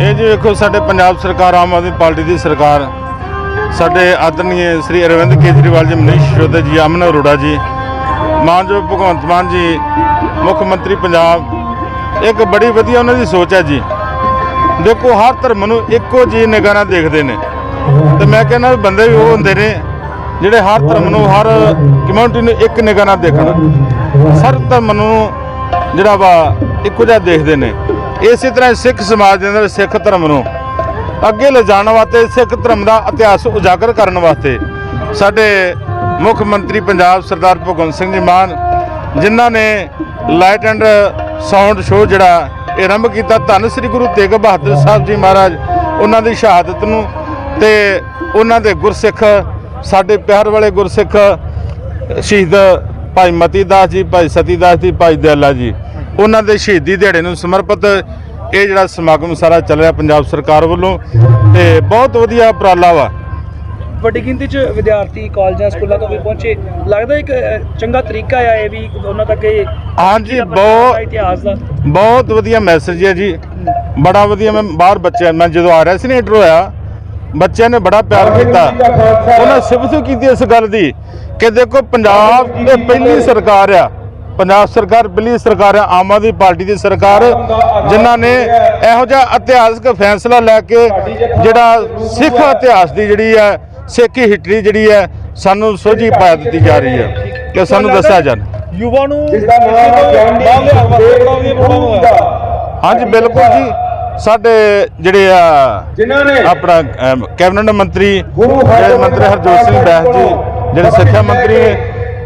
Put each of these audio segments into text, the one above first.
ਇਹ ਜੀ ਵੇਖੋ, ਸਾਡੇ ਪੰਜਾਬ ਸਰਕਾਰ, ਆਮ ਆਦਮੀ ਪਾਰਟੀ ਦੀ ਸਰਕਾਰ, ਸਾਡੇ ਆਦਰਨੀਏ ਸ੍ਰੀ ਅਰਵਿੰਦ ਕੇਜਰੀਵਾਲ ਜੀ, ਮਨੀਸ਼ ਸਿਸੋਦੀਆ ਜੀ, ਅਮਨ ਅਰੋੜਾ ਜੀ ਮਾਨਯੋਗ ਭਗਵੰਤ ਮਾਨ ਜੀ, ਮੁੱਖ ਮੰਤਰੀ ਪੰਜਾਬ, ਇੱਕ ਬੜੀ ਵਧੀਆ ਉਹਨਾਂ ਦੀ ਸੋਚ ਹੈ ਜੀ। ਦੇਖੋ, ਹਰ ਧਰਮ ਨੂੰ ਇੱਕੋ ਜੀ ਨਿਗਾਹ ਨਾਲ ਦੇਖਦੇ ਨੇ। ਤੇ ਮੈਂ ਕਹਿੰਦਾ ਵੀ ਬੰਦੇ ਵੀ ਉਹ ਹੁੰਦੇ ਨੇ, ਜਿਹੜੇ ਹਰ ਧਰਮ ਨੂੰ, ਹਰ ਕਮਿਊਨਿਟੀ ਨੂੰ ਇੱਕ ਨਿਗਾਹ ਨਾਲ ਦੇਖਣ। ਸਰ ਧਰਮ ਨੂੰ ਜਿਹੜਾ ਵਾ, ਇੱਕੋ ਜਿਹਾ ਦੇਖਦੇ ਨੇ। ਇਸੇ ਤਰ੍ਹਾਂ ਸਿੱਖ ਸਮਾਜ ਦੇ ਅੰਦਰ, ਸਿੱਖ ਧਰਮ ਨੂੰ ਅੱਗੇ ਲਿਜਾਣ ਵਾਸਤੇ, ਸਿੱਖ ਧਰਮ ਦਾ ਇਤਿਹਾਸ ਉਜਾਗਰ ਕਰਨ ਵਾਸਤੇ ਸਾਡੇ ਮੁੱਖ ਮੰਤਰੀ ਪੰਜਾਬ ਸਰਦਾਰ ਭਗਵੰਤ ਸਿੰਘ ਜੀ ਮਾਨ, ਜਿਨ੍ਹਾਂ ਨੇ ਲਾਈਟ ਐਂਡ ਸਾਊਂਡ ਸ਼ੋਅ ਜਿਹੜਾ ਇਹ ਆਰੰਭ ਕੀਤਾ, ਧੰਨ ਸ੍ਰੀ ਗੁਰੂ ਤੇਗ ਬਹਾਦਰ ਸਾਹਿਬ ਜੀ ਮਹਾਰਾਜ, ਉਹਨਾਂ ਦੀ ਸ਼ਹਾਦਤ ਨੂੰ ਤੇ ਉਹਨਾਂ ਦੇ ਗੁਰਸਿੱਖ, ਸਾਡੇ ਪਿਆਰ ਵਾਲੇ ਗੁਰਸਿੱਖ, ਸ਼ਹੀਦ ਭਾਈ ਮਤੀ ਦਾਸ ਜੀ, ਭਾਈ ਸਤੀ ਦਾਸ ਜੀ, ਭਾਈ ਦਿਆਲਾ ਜੀ, ਉਹਨਾਂ ਦੇ ਸ਼ਹੀਦੀ ਦਿਹਾੜੇ ਨੂੰ ਸਮਰਪਿਤ ਇਹ ਜਿਹੜਾ ਸਮਾਗਮ ਸਾਰਾ ਚੱਲ ਰਿਹਾ ਪੰਜਾਬ ਸਰਕਾਰ ਵੱਲੋਂ, ਤੇ ਬਹੁਤ ਵਧੀਆ ਉਪਰਾਲਾ ਵਾ। ਵੱਡੀ ਗਿਣਤੀ 'ਚ ਵਿਦਿਆਰਥੀ ਕਾਲਜਾਂ ਸਕੂਲਾਂ ਤੋਂ ਵੀ ਪਹੁੰਚੇ। ਲੱਗਦਾ ਇੱਕ ਚੰਗਾ ਤਰੀਕਾ ਆ ਇਹ ਵੀ ਉਹਨਾਂ ਤੱਕ ਇਹ ਹਾਂਜੀ ਬਹੁਤ ਇਤਿਹਾਸ ਦਾ। ਬਹੁਤ ਵਧੀਆ ਮੈਸੇਜ ਹੈ ਜੀ। ਬੜਾ ਵਧੀਆ ਮੈਂ ਬਾਹਰ ਬੱਚਿਆਂ ਮੈਂ ਜਦੋਂ ਆ ਰਿਹਾ ਸੀ ਨਾ ਇੰਟਰ ਹੋਇਆ ਬੱਚਿਆਂ ਨੇ ਬੜਾ ਪਿਆਰ ਕੀਤਾ। ਉਹਨਾਂ ਸਿਫਤ ਕੀਤੀ ਇਸ ਗੱਲ ਦੀ ਕਿ ਦੇਖੋ ਪੰਜਾਬ ਦੀ ਪਹਿਲੀ ਸਰਕਾਰ ਆ। ਪੰਜਾਬ ਸਰਕਾਰ ਪਹਿਲੀ ਸਰਕਾਰ ਆ ਆਮ ਆਦਮੀ ਪਾਰਟੀ ਦੀ ਸਰਕਾਰ ਜਿਨ੍ਹਾਂ ਨੇ ਇਹੋ ਜਿਹਾ ਇਤਿਹਾਸਕ ਫੈਸਲਾ ਲੈ ਕੇ ਜਿਹੜਾ ਸਿੱਖ ਇਤਿਹਾਸ ਦੀ ਜਿਹੜੀ ਹੈ ਸਿੱਖ ਹਿਸਟਰੀ ਜਿਹੜੀ ਹੈ ਸਾਨੂੰ ਸੋਝੀ ਪਾ ਦਿੱਤੀ ਜਾ ਰਹੀ ਹੈ ਕਿ ਸਾਨੂੰ ਦੱਸਿਆ ਜਾਣ। ਯੁਵਾ ਨੂੰ ਹਾਂਜੀ ਬਿਲਕੁਲ ਜੀ। ਸਾਡੇ ਜਿਹੜੇ ਆ ਜਿਨ੍ਹਾਂ ਨੇ ਆਪਣਾ ਕੈਬਨਿਟ ਮੰਤਰੀ ਜਿਹੜੇ ਮੰਤਰੀ ਹਰਜੋਤ ਸਿੰਘ ਬੈਂਸ ਜੀ ਜਿਹੜੇ ਸਿੱਖਿਆ ਮੰਤਰੀ ਨੇ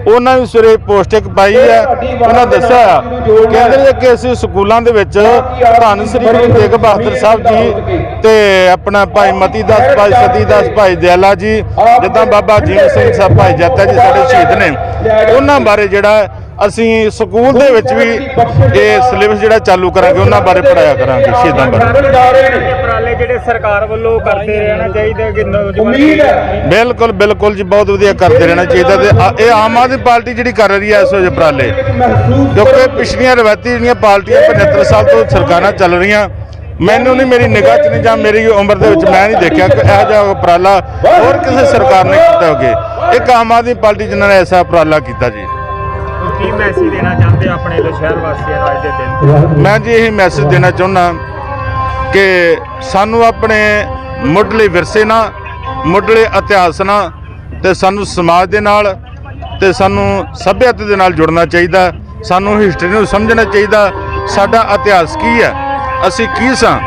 ਉਹਨਾਂ ਵੀ ਸਵੇਰੇ ਪੋਸਟ ਇੱਕ ਪਾਈ ਹੈ ਉਹਨਾਂ ਦੱਸਿਆ ਕਹਿੰਦੇ ਨੇ ਕਿ ਅਸੀਂ ਸਕੂਲਾਂ ਦੇ ਵਿੱਚ ਧੰਨ ਸ੍ਰੀ ਗੁਰੂ ਤੇਗ ਬਹਾਦਰ ਸਾਹਿਬ ਜੀ ਤੇ ਆਪਣਾ ਭਾਈ ਮਤੀ ਦਾਸ ਭਾਈ ਸਤੀ ਦਾਸ ਭਾਈ ਦਿਆਲਾ ਜੀ ਜਿੱਦਾਂ ਬਾਬਾ ਜੀਵਨ ਸਿੰਘ ਸਾਹਿਬ ਭਾਈ ਜੱਤਾ ਜੀ ਸਾਡੇ ਸ਼ਹੀਦ ਨੇ। ਉਹਨਾਂ ਬਾਰੇ ਜਿਹੜਾ ਅਸੀਂ ਸਕੂਲ ਦੇ ਵਿੱਚ ਵੀ ਇਹ ਸਿਲੇਬਸ ਜਿਹੜਾ ਚਾਲੂ ਕਰਾਂਗੇ ਉਹਨਾਂ ਬਾਰੇ ਪੜਾਇਆ ਕਰਾਂਗੇ ਸ਼ਹੀਦਾਂ ਬਾਰੇ। ਉਪਰਾਲੇ ਜਿਹੜੇ ਸਰਕਾਰ ਵੱਲੋਂ ਕਰਦੇ ਰਹਿਣਾ ਚਾਹੀਦਾ ਕਿ ਨੌਜਵਾਨ ਉਮੀਦ ਹੈ ਬਿਲਕੁਲ ਬਿਲਕੁਲ ਜੀ ਬਹੁਤ ਵਧੀਆ ਕਰਦੇ ਰਹਿਣਾ ਚਾਹੀਦਾ ਤੇ ਇਹ ਆਮ ਆਦਮੀ ਪਾਰਟੀ ਜਿਹੜੀ ਕਰ ਰਹੀ ਹੈ ਇਸ ਵੇਲੇ ਉਪਰਾਲੇ ਕਿਉਂਕਿ ਪਿਛਲੀਆਂ ਰਵਾਇਤੀ ਜਿਹੜੀਆਂ ਪਾਰਟੀਆਂ 75 ਸਾਲ ਤੋਂ ਸਰਕਾਰਾਂ ਚੱਲ ਰਹੀਆਂ ਮੈਨੂੰ ਨਹੀਂ ਮੇਰੀ ਨਿਗਾਹ 'ਚ ਨਹੀਂ ਜਾਂ ਮੇਰੀ ਉਮਰ ਦੇ ਵਿੱਚ ਮੈਂ ਨਹੀਂ ਦੇਖਿਆ ਕਿ ਇਹੋ ਜਿਹਾ ਉਪਰਾਲਾ ਹੋਰ ਕਿਸੇ ਸਰਕਾਰ ਨੇ ਕੀਤਾ ਹੋਵੇ। ਇੱਕ ਆਮ ਆਦਮੀ ਪਾਰਟੀ ਜਿਨ੍ਹਾਂ ਨੇ ਐਸਾ ਉਪਰਾਲਾ ਕੀਤਾ ਜੀ। ਕੀ ਮੈਸੇਜ ਦੇਣਾ ਚਾਹੁੰਦੇ ਆਪਣੇ ਸ਼ਹਿਰ ਵਾਸੀਆਂ ਨੂੰ ਅੱਜ ਦੇ ਦਿਨ? ਮੈਂ ਜੀ ਇਹ ਮੈਸੇਜ ਦੇਣਾ ਚਾਹੁੰਦਾ ਕਿ ਸਾਨੂੰ ਆਪਣੇ ਮੁੱਢਲੇ ਵਿਰਸੇ ਨਾਲ ਮੁੱਢਲੇ ਇਤਿਹਾਸ ਨਾਲ ਤੇ ਸਾਨੂੰ ਸਮਾਜ ਦੇ ਨਾਲ ਤੇ ਸਾਨੂੰ ਸੱਭਿਅਤਾ ਦੇ ਨਾਲ ਜੁੜਨਾ ਚਾਹੀਦਾ। ਸਾਨੂੰ ਹਿਸਟਰੀ ਨੂੰ ਸਮਝਣਾ ਚਾਹੀਦਾ। ਸਾਡਾ ਇਤਿਹਾਸ ਕੀ ਹੈ? ਅਸੀਂ ਕੀ ਸਾਂ?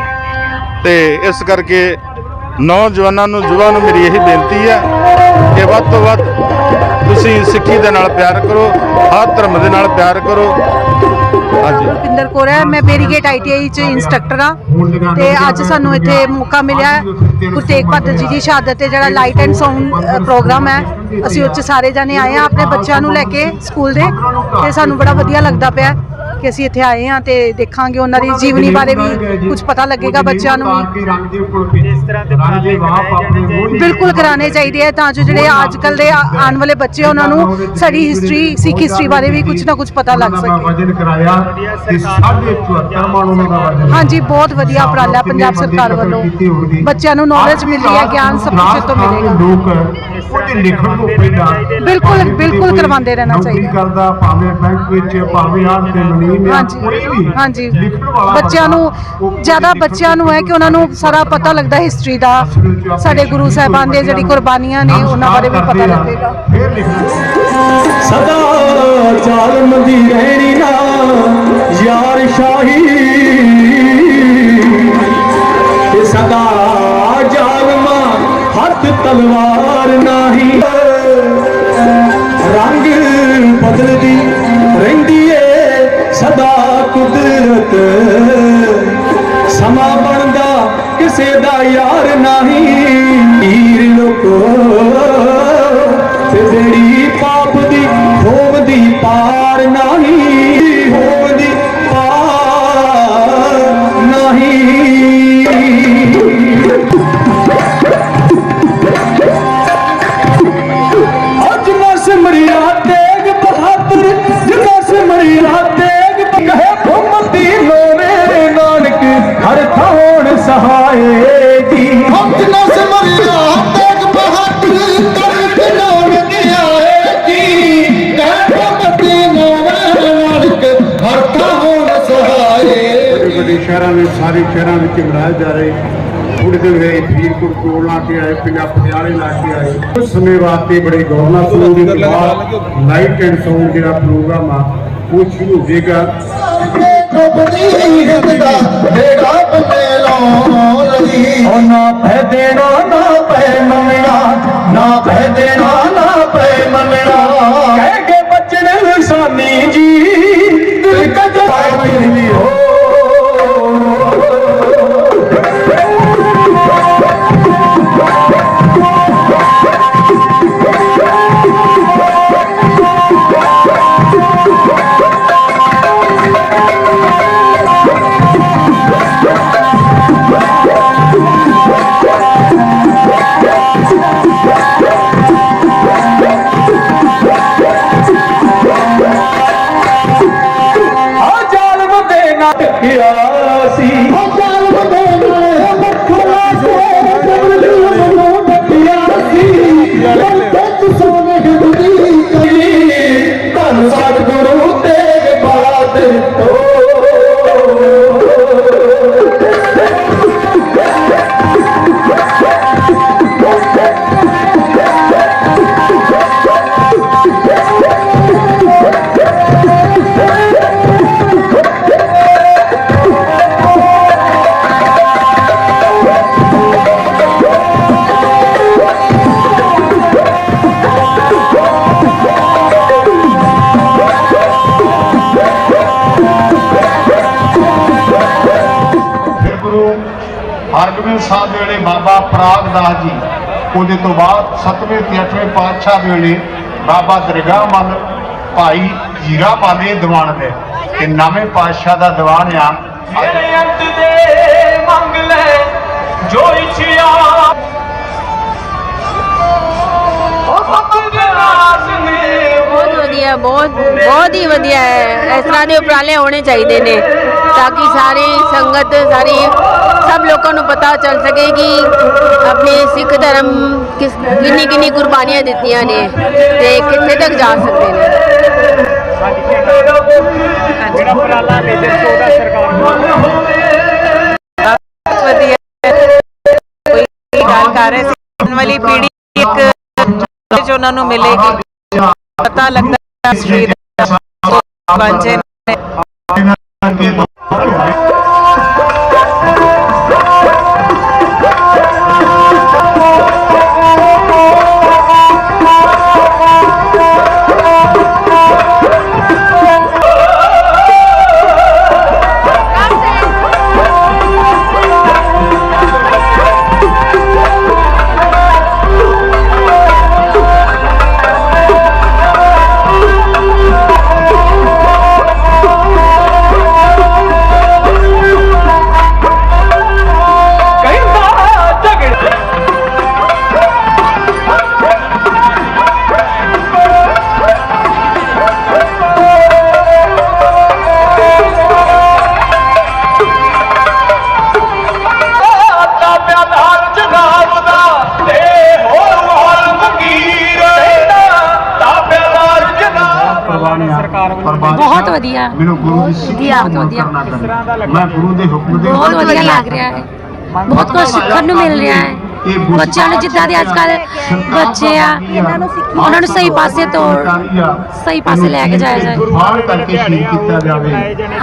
ਤੇ ਇਸ ਕਰਕੇ ਨੌਜਵਾਨਾਂ ਨੂੰ ਯੁਵਾ ਨੂੰ ਮੇਰੀ ਇਹੀ ਬੇਨਤੀ ਹੈ ਕਿ ਵੱਧ ਤੋਂ ਵੱਧ ਤੁਸੀਂ ਸਿੱਖੀ ਦੇ ਨਾਲ ਪਿਆਰ ਕਰੋ, ਹਰ ਧਰਮ ਦੇ ਨਾਲ ਪਿਆਰ ਕਰੋ। ਹਾਂਜੀ। ਰੁਪਿੰਦਰ ਕੌਰ ਹੈ, ਮੈਂ ਬੇਰੀਗੇਟ ਆਈਟੀਆਈ ਚ ਇੰਸਟ੍ਰਕਟਰ ਆ ਤੇ ਅੱਜ ਸਾਨੂੰ ਇੱਥੇ ਮੌਕਾ ਮਿਲਿਆ ਗੁਰੂ ਤੇਗ ਬਹਾਦਰ ਜੀ ਦੀ ਸ਼ਹਾਦਤ ਤੇ ਜਿਹੜਾ ਲਾਈਟ ਐਂਡ ਸਾਊਂਡ ਪ੍ਰੋਗਰਾਮ ਹੈ, ਅਸੀਂ ਉੱਚ ਸਾਰੇ ਜਾਣੇ ਆਏ ਆ ਆਪਣੇ ਬੱਚਿਆਂ ਨੂੰ ਲੈ ਕੇ ਸਕੂਲ ਦੇ ਤੇ ਸਾਨੂੰ ਬੜਾ ਵਧੀਆ ਲੱਗਦਾ ਪਿਆ ਕਿ ਅਸੀਂ ਇੱਥੇ ਆਏ ਆ ਤੇ ਦੇਖਾਂਗੇ ਉਹਨਾਂ ਦੀ ਜੀਵਨੀ ਬਾਰੇ ਵੀ ਕੁਝ ਪਤਾ ਲੱਗੇਗਾ ਬੱਚਿਆਂ ਨੂੰ ਵੀ। ਇਸ ਤਰ੍ਹਾਂ ਦੇ ਉਪਰਾਲੇ ਬਿਲਕੁਲ ਕਰਾਣੇ ਚਾਹੀਦੇ ਆ ਤਾਂ ਜੋ ਜਿਹੜੇ ਅੱਜ ਕੱਲ ਦੇ ਆਉਣ ਵਾਲੇ ਬੱਚੇ ਉਹਨਾਂ ਨੂੰ ਸਾਡੀ ਹਿਸਟਰੀ ਸਿੱਖ ਹਿਸਟਰੀ ਬਾਰੇ ਵੀ ਕੁਝ ਨਾ ਕੁਝ ਪਤਾ ਲੱਗ ਸਕੇ। ਵਜਨ ਕਰਾਇਆ ਤੇ 74 ਮਣ ਉਹਨਾਂ ਦਾ ਵਜਨ ਹਾਂਜੀ ਬਹੁਤ ਵਧੀਆ ਉਪਰਾਲਾ ਪੰਜਾਬ ਸਰਕਾਰ ਵੱਲੋਂ। ਬੱਚਿਆਂ ਨੂੰ ਨੌਲੇਜ ਮਿਲ ਰਹੀ ਹੈ ਗਿਆਨ ਸਭ ਕੁਝ ਤੋਂ ਮਿਲੇਗਾ। ਲੋਕ ਉਹਦੇ ਲਿਖਣ ਤੋਂ ਪਹਿਲਾਂ ਬਿਲਕੁਲ ਬਿਲਕੁਲ ਕਰਵਾਉਂਦੇ ਰਹਿਣਾ ਚਾਹੀਦਾ। ਕਰਦਾ ਭਾਵੇਂ ਬੈਂਕ ਵਿੱਚ ਭਾਵੇਂ ਆਹ ਤੇ ਮਨੀਮ ਆ ਹਾਂਜੀ। ਹਾਂਜੀ। ਬੱਚਿਆਂ ਨੂੰ ਜ਼ਿਆਦਾ ਬੱਚਿਆਂ ਨੂੰ ਹੈ ਕਿ ਉਹਨਾਂ ਨੂੰ ਸਾਰਾ ਪਤਾ ਲੱਗਦਾ ਹਿਸਟਰੀ ਦਾ। ਸਾਡੇ ਗੁਰੂ ਸਾਹਿਬਾਨ ਦੀਆਂ ਜਿਹੜੀ ਕੁਰਬਾਨੀਆਂ ਨੇ ਉਹਨਾਂ ਬਾਰੇ ਵੀ ਪਤਾ ਲੱਗੇਗਾ। ਸਦਾ ਜ਼ਾਲਮ ਦੀ ਰਹਿਣੀ ਨਾ ਯਾਰ ਸ਼ਾਹੀ। ਤੇ ਸਦਾ ਜ਼ਾਲਮਾ ਹੱਥ ਤਲਵਾਰ ਏ ਕੁਦਰਤ। ਸਮਾਂ ਬਣਦਾ ਕਿਸੇ ਦਾ ਯਾਰ ਨਹੀਂ। ਹੀਰ ਲੋਕੋ ਤੇ ਜਿਹੜੀ ਪਾਪ ਦੀ ਖੋਬ ਦੀ ਪਾਰ ਨਹੀਂ। ਸ਼ਹਿਰਾਂ ਵਿੱਚ ਸਾਰੇ ਸ਼ਹਿਰਾਂ ਵਿੱਚ ਮਨਾਏ ਜਾ ਰਹੇ ਥੋੜੇ ਦਿਨ ਹੋਏ ਫਰੀਦਕੋਟ ਕੋਲ ਲਾ ਕੇ ਆਏ ਪੰਜਾਬ ਪਟਿਆਲੇ ਲਾ ਕੇ ਆਏ। ਉਸ ਸਮੇਂ ਵਾਸਤੇ ਬੜੇ ਗੌਰ ਨਾਲ ਸੁਣਨ ਦੇ ਬਾਅਦ ਲਾਈਟ ਐਂਡ ਸਾਊਂਡ ਜਿਹੜਾ ਪ੍ਰੋਗਰਾਮ ਆ ਉਹ ਸ਼ੁਰੂ ਹੋ ਜਾਏਗਾ ਡੁੱਬਦੀ ਹਿੰਦਾ ਬੇੜਾ ਬੰਦੇ ਲਾਉਣ ਲਈ ਉਹ ਨਾ ਪੈ ਦੇਣਾ ਨਾ ਪੈ ਮੰਗਣਾ ਨਾ ਪੈ ਦੇਣਾ ਨਾ ਪੈ ਮੰਗਣਾ ਪ੍ਰਾਗ ਦਾਸ ਜੀ। ਉਹਦੇ ਤੋਂ ਬਾਅਦ 7ਵੇਂ ਤੇ 8ਵੇਂ ਪਾਤਸ਼ਾਹ ਵੇਲੇ ਬਾਬਾ ਦਰਗਾਹ ਮੱਲ ਭਾਈ ਜੀਰਾ ਮਾਲੇ ਦੀਵਾਨ ਦੇ। ਤੇ ਨਵੇਂ ਪਾਤਸ਼ਾਹ ਦਾ ਦੀਵਾਨ ਆ। ਮੇਰੇ ਅੰਤ ਦੇ ਮੰਗ ਲੈ ਜੋ ਇੱਛਿਆ। ਉਹ ਸਤਿ ਰਾਸ ਨੇ ਬਹੁਤ ਵਧੀਆ ਬਹੁਤ ਬਹੁਤ ਹੀ ਵਧੀਆ ਹੈ। ਇਸ ਤਰ੍ਹਾਂ ਦੇ ਉਪਰਾਲੇ ਹੋਣੇ ਚਾਹੀਦੇ ਨੇ ਤਾਂ ਕਿ ਸਾਰੀ ਸੰਗਤ ਸਾਰੀ ਸਭ ਲੋਕਾਂ ਨੂੰ ਪਤਾ ਚੱਲ ਸਕੇ ਕਿ ਆਪਣੇ ਸਿੱਖ ਧਰਮ ਕਿਸ ਕਿੰਨੀ ਕਿੰਨੀ ਕੁਰਬਾਨੀਆਂ ਦਿੱਤੀਆਂ ਨੇ ਤੇ ਕਿੱਥੇ ਤੱਕ ਜਾ ਸਕਦੇ ਨੇ। ਜਿਹੜਾ ਉਪਰਾਲਾ ਮੇਜਰ ਚੋਦਾ ਸਰਕਾਰ ਵਧੀਆ ਕੋਈ ਗੱਲ ਕਰ ਰਹੇ ਸੀ ਆਉਣ ਵਾਲੀ ਪੀੜੀ ਇੱਕ ਨੌਲੇਜ ਉਹਨਾਂ ਨੂੰ ਮਿਲੇਗੀ ਪਤਾ ਲੱਗਦਾ ਹਿਸਟਰੀ ਦਾ ਪੰਜੇ ਨੇ ਬਹੁਤ ਵਧੀਆ। ਮੈਨੂੰ ਗੁਰੂ ਦੀ ਸਿੱਖਿਆ ਬਹੁਤ ਵਧੀਆ। ਕਰਨਾ ਮੈਂ ਗੁਰੂ ਦੇ ਹੁਕਮ ਦੇ ਬਹੁਤ ਵਧੀਆ ਲੱਗ ਰਿਹਾ ਹੈ। ਬਹੁਤ ਕੁਝ ਸਿੱਖਣ ਨੂੰ ਮਿਲ ਰਿਹਾ ਹੈ। ਬੱਚਿਆਂ ਨੂੰ ਜਿੱਦਾਂ ਦੇ ਅੱਜ ਕੱਲ ਬੱਚੇ ਆ ਉਹਨਾਂ ਨੂੰ ਸਹੀ ਪਾਸੇ ਤੋਂ ਸਹੀ ਪਾਸੇ ਲੈ ਕੇ ਜਾਇਆ ਜਾਏ। ਫਾਲ ਕਰਕੇ ਸ਼ਹੀਦ ਕੀਤਾ ਜਾਵੇ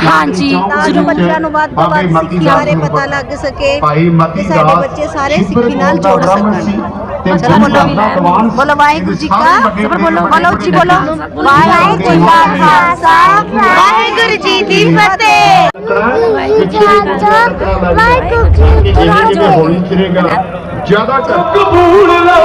ਹਾਂਜੀ ਜ਼ਰੂਰ। ਬੱਚਿਆਂ ਨੂੰ ਵੱਧ ਤੋਂ ਵੱਧ ਸਿੱਖੀ ਬਾਰੇ ਪਤਾ ਲੱਗ ਸਕੇ ਭਾਈ ਮਤੀ ਤੇ ਸਾਡੇ ਬੱਚੇ ਸਾਰੇ ਸਿੱਖੀ ਨਾਲ ਜੁੜ ਸਕਣ। ਚਲੋ ਬੋਲੋ ਬੋਲੋ ਵਾਹਿਗੁਰੂ ਜੀ ਕਾ ਬੋਲੋ ਬੋਲੋ ਉੱਚੀ ਬੋਲੋ। ਵਾਹਿਗੁਰੂ ਜੀ ਕਾ ਖਾਲਸਾ ਵਾਹਿਗੁਰੂ ਜੀ ਦੀ ਫਤਿਹ। ਵਾਹਿਗੁਰੂ ਜੀ ਕੀ ਹੋਲੀ ਚਰੇਗਾ ਜ਼ਿਆਦਾ ਕਰ ਕਬੂਲ ਲਾ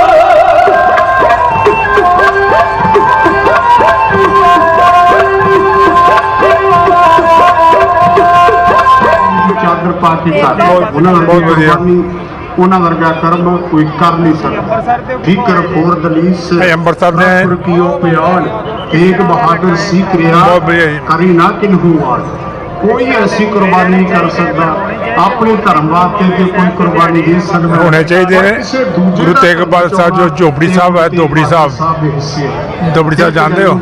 ਚਾਦਰ ਪਾ ਕੇ ਘਰ ਉਹਨਾਂ ਵਰਗੀ ਬਹੁਤ ਵਧੀਆ। ਉਹਨਾਂ ਵਰਗਾ ਕਰਮ ਕੋਈ ਕਰ ਨਹੀਂ ਸਕਦਾ ਫਿਕਰ ਫੋਰ ਦਲੀਸ ਇਹ ਅੰਮ੍ਰਿਤਸਰ ਦੇ ਕੀਓ ਪਿਆਲ ਤੇਗ ਬਹਾਦਰ ਸੀ ਕਿਰਿਆ। ਕਰੀ ਨਾ ਕਿਨਹੂ ਵਾਲ ਕੋਈ ਐਸੀ ਕੁਰਬਾਨੀ ਨਹੀਂ ਕਰ ਸਕਦਾ ਆਪਣੇ ਧਰਮ ਵਾਸਤੇ ਤੇ ਕੋਈ ਕੁਰਬਾਨੀ ਦੇ ਸਕਦਾ ਹੋਣੇ ਚਾਹੀਦੇ ਨੇ। ਗੁਰੂ ਤੇਗ ਬਹਾਦਰ ਸਾਹਿਬ ਜੋ ਝੋਪੜੀ ਸਾਹਿਬ ਹੈ, ਝੋਪੜੀ ਸਾਹਿਬ। ਹੈ। ਝੋਪੜੀ ਸਾਹਿਬ ਜਾਣਦੇ ਹੋ?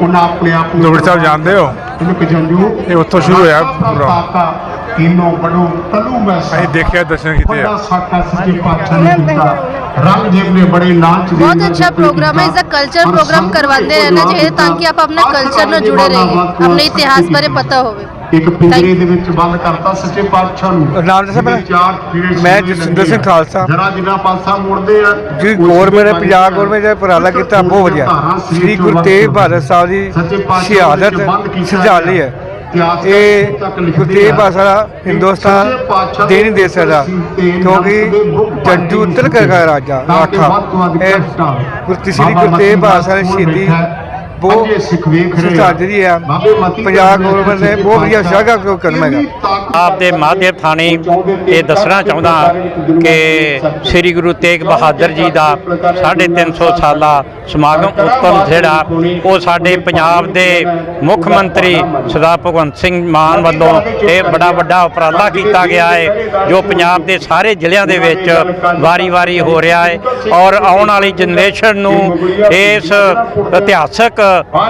ਉਹਨਾਂ ਆਪਣੇ ਆਪ ਝੋਪੜੀ ਸਾਹਿਬ ਜਾਣਦੇ ਹੋ? ਇਹ ਉੱਥੋਂ ਸ਼ੁਰੂ ਹੋਇਆ ਪ੍ਰੋਗਰਾਮ। ਕੀਨੋ ਬੜੂ ਤਲੂ ਮੈਂ ਅਸੀਂ ਦੇਖਿਆ ਦਰਸ਼ਨ ਕੀਤੇ ਬੜਾ ਆ ਸਾਕਾ ਸੱਚੇ ਪਾਤਸ਼ਾਹ ਨੇ ਦਿੱਤਾ। ਰੰਗ ਜੇਬ ਨੇ ਬੜੇ ਨਾਚ ਦੇ ਬਹੁਤ ਅੱਛਾ ਪ੍ਰੋਗਰਾਮ ਹੈ। ਇਸ ਦਾ ਕਲਚਰ ਪ੍ਰੋਗਰਾਮ ਕਰਵਾਉਂਦੇ ਰਹਿਣਾ ਚਾਹੀਦਾ ਤਾਂ ਕਿ ਆਪਾਂ ਆਪਣੇ ਕਲਚਰ ਨਾਲ ਜੁੜੇ ਰਹੀਏ। ਆਪਣੇ ਇਤਿਹਾਸ ਬਾਰੇ ਪਤਾ ਹੋਵੇ। ਇੱਕ ਪਿੰਜਰੇ ਦੇ ਵਿੱਚ ਬੰਦ ਕਰਤਾ ਸੱਚੇ ਪਾਤਸ਼ਾਹ ਨੂੰ। ਨਾਮ ਦੱਸਾਂ ਮੇਰਾ? ਜਿਹਦੇ ਚਾਰ ਪੀੜੇ ਮੈਂ ਸੀਨੇ ਜਸਵਿੰਦਰ ਸਿੰਘ। ਖਾਲਸਾ। ਜਰਾ ਜਿੰਨਾ ਪਾਸਾ ਮੁੜਦੇ ਆ ਜੀ ਨੇ ਸਿੱਧੇ ਪੰਜਾਬ ਪਾਣੀ ਗੌਰਮੈਂਟ ਨੇ ਉਪਰਾਲਾ ਕੀਤਾ ਬਹੁਤ ਵਧੀਆ। ਸ੍ਰੀ ਗੁਰੂ ਤੇਗ ਬਹਾਦਰ ਸਾਹਿਬ ਦੀ ਸੱਚੇ ਪਾਤਸ਼ਾਹ ਸ਼ਹਾਦਤ ਕੀਤਾ ਸੰਝਾਲੀ ਹੈ। ਇਹ ਤੱਕ ਗੁਰੂ ਲਿਖਦੇ ਤੇਗ ਆ। ਬਹਾਦਰ ਸਾਹਿਬ ਹਿੰਦੁਸਤਾਨ ਦੇ ਨਹੀਂ ਦੇ ਸਕਦਾ ਕਿਉਂਕਿ ਨੱਕ ਦੇ ਮੁੱਖ ਜੰਜੂ ਪਾਣੀ ਤਿਲਕ ਕਰ ਰਾਜਾ ਵੱਧ ਇਹ ਕਸ਼ਟ ਆਵੇ। ਗੁਰੂ ਸ੍ਰੀ ਬਾਬਾ ਗੁਰੂ ਤੇਗ ਮਤੀ ਬਹਾਦਰ ਸਾਹਿਬ ਦਾਸ ਦੀ ਸ਼ਹੀਦੀ। ਬਹੁਤ ਸਿੱਖ ਵੇਖ ਰਹੇ ਜਿਹੜੀ ਆ ਪੰਜਾਬ ਗੌਰਮੈਂਟ ਨੇ ਬਹੁਤ ਵਧੀਆ ਸ਼ਲਾਘਾ ਜੋ ਕਰਨਾ ਹੈਗਾ? ਆਪ ਦੇ ਮਾਧਿਅਮ ਥਾਣੀ ਇਹ ਦੱਸਣਾ ਚਾਹੁੰਦਾ ਕਿ ਸ੍ਰੀ ਗੁਰੂ ਤੇਗ ਬਹਾਦਰ ਜੀ ਦਾ 350 ਸਾਲਾ ਸਮਾਗਮ ਉੱਤਮ ਜਿਹੜਾ ਉਹ ਸਾਡੇ ਪੰਜਾਬ ਦੇ ਮੁੱਖ ਮੰਤਰੀ ਸਰਦਾਰ ਭਗਵੰਤ ਸਿੰਘ ਮਾਨ ਵੱਲੋਂ ਇਹ ਬੜਾ ਵੱਡਾ ਉਪਰਾਲਾ ਕੀਤਾ ਗਿਆ ਹੈ ਜੋ ਪੰਜਾਬ ਦੇ ਸਾਰੇ ਜ਼ਿਲ੍ਹਿਆਂ ਦੇ ਵਿੱਚ ਵਾਰੀ-ਵਾਰੀ ਹੋ ਰਿਹਾ ਹੈ ਔਰ ਆਉਣ ਵਾਲੀ ਜਨਰੇਸ਼ਨ ਨੂੰ ਇਸ ਇਤਿਹਾਸਕ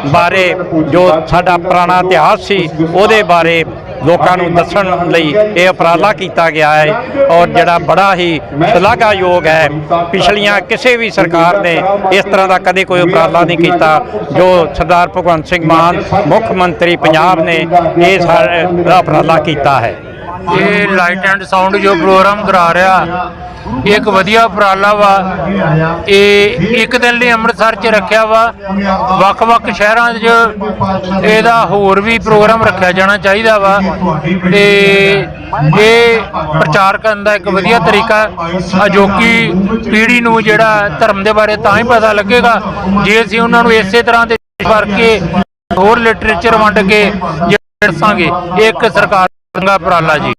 ਬਾਰੇ ਜੋ ਸਾਡਾ ਪੁਰਾਣਾ ਇਤਿਹਾਸ ਸੀ, ਉਹਦੇ ਬਾਰੇ ਲੋਕਾਂ ਨੂੰ ਦੱਸਣ ਲਈ ਇਹ ਉਪਰਾਲਾ ਕੀਤਾ ਗਿਆ ਹੈ ਔਰ ਜਿਹੜਾ ਬੜਾ ਹੀ ਸ਼ਲਾਘਾਯੋਗ ਹੈ, ਪਿਛਲੀਆਂ ਕਿਸੇ ਵੀ ਸਰਕਾਰ ਨੇ ਇਸ ਤਰ੍ਹਾਂ ਦਾ ਕਦੇ ਕੋਈ ਉਪਰਾਲਾ ਨਹੀਂ ਕੀਤਾ ਜੋ ਸਰਦਾਰ ਭਗਵੰਤ ਸਿੰਘ ਮਾਨ, ਮੁੱਖ ਮੰਤਰੀ ਪੰਜਾਬ ਨੇ ਇਹ ਸਾਰਾ ਉਪਰਾਲਾ ਕੀਤਾ ਹੈ। ਇਹ ਲਾਈਟ ਐਂਡ ਸਾਊਂਡ ਜੋ ਪ੍ਰੋਗਰਾਮ ਕਰਾ ਰਿਹਾ ਇਹ ਇੱਕ ਵਧੀਆ ਉਪਰਾਲਾ ਵਾ। ਇਹ ਇੱਕ ਦਿਨ ਲਈ ਅੰਮ੍ਰਿਤਸਰ 'ਚ ਰੱਖਿਆ ਵਾ। ਵੱਖ-ਵੱਖ ਸ਼ਹਿਰਾਂ 'ਚ ਇਹਦਾ ਹੋਰ ਵੀ ਪ੍ਰੋਗਰਾਮ ਰੱਖਿਆ ਜਾਣਾ ਚਾਹੀਦਾ ਵਾ। ਤੇ ਇਹ ਪ੍ਰਚਾਰ ਕਰਨ ਦਾ ਇੱਕ ਵਧੀਆ ਤਰੀਕਾ ਅਜੋਕੀ ਪੀੜ੍ਹੀ ਨੂੰ ਜਿਹੜਾ ਧਰਮ ਦੇ ਬਾਰੇ ਤਾਂ ਹੀ ਪਤਾ ਲੱਗੇਗਾ, ਜੇ ਅਸੀਂ ਉਹਨਾਂ ਨੂੰ ਇਸੇ ਤਰ੍ਹਾਂ ਦੇ ਕਰਕੇ ਹੋਰ ਲਿਟਰੇਚਰ ਵੰਡ ਕੇ ਜੇ ਦੱਸਾਂਗੇ। ਇਹ ਇੱਕ ਸਰਕਾਰ ਦਾ ਉਪਰਾਲਾ ਜੀ।